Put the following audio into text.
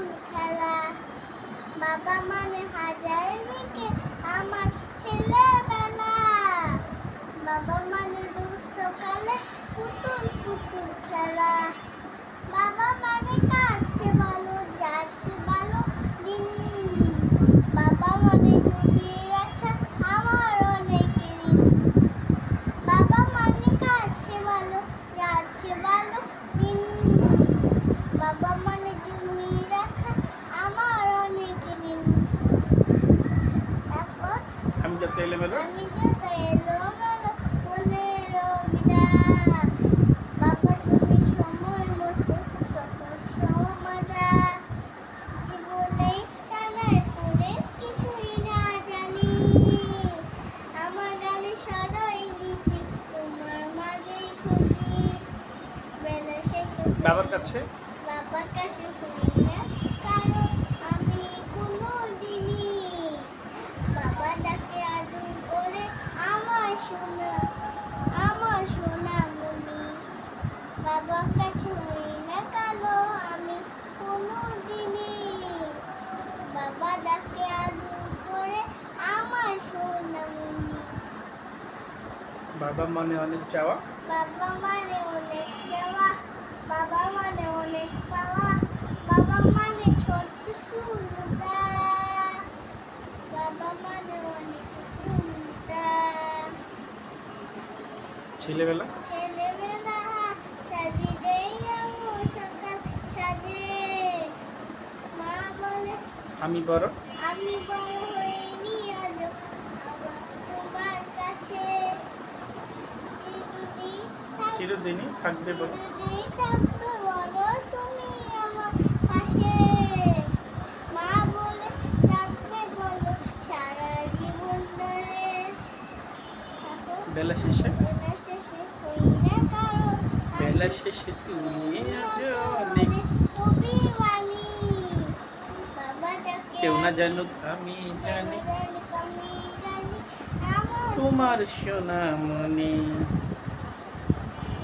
পুতুল খেলা। বাবা মানে হাজার মেয়েকে আমার ছেলে। বেলা শেষে বাবার কাছে? বাবার কাছে শুনি না কারণ আমি কোনো দিনই বাবা ডাকে আদর করে আমার সোনা আমার সোনা মনি বাবার কাছে হই না কালো আমি কোনো দিনই বাবা ডাকে আদর করে আমার সোনা মনি বাবা মানে অনেক চাওয়া? বাবা মানে অনেক চাওয়া বাবা মানে অনেক পাওয়া বাবা মানে ছোট্ট সুন্দর বাবা মানে অনেক সুন্দর ছেলেবেলা? ছেলেবেলা সাজি দেই আমার সকাল সাজে। মা বলে আমি বড়? আমি বড় হইনি আজ আবার তোমার কাছে চিরুনি থাকবে চিরদিনই থাকবে বলো। বলে শেষে? বেলা শেষে তুমি আজ কেউ না জানুক, আমি জানি। তোমার সোনা মনে।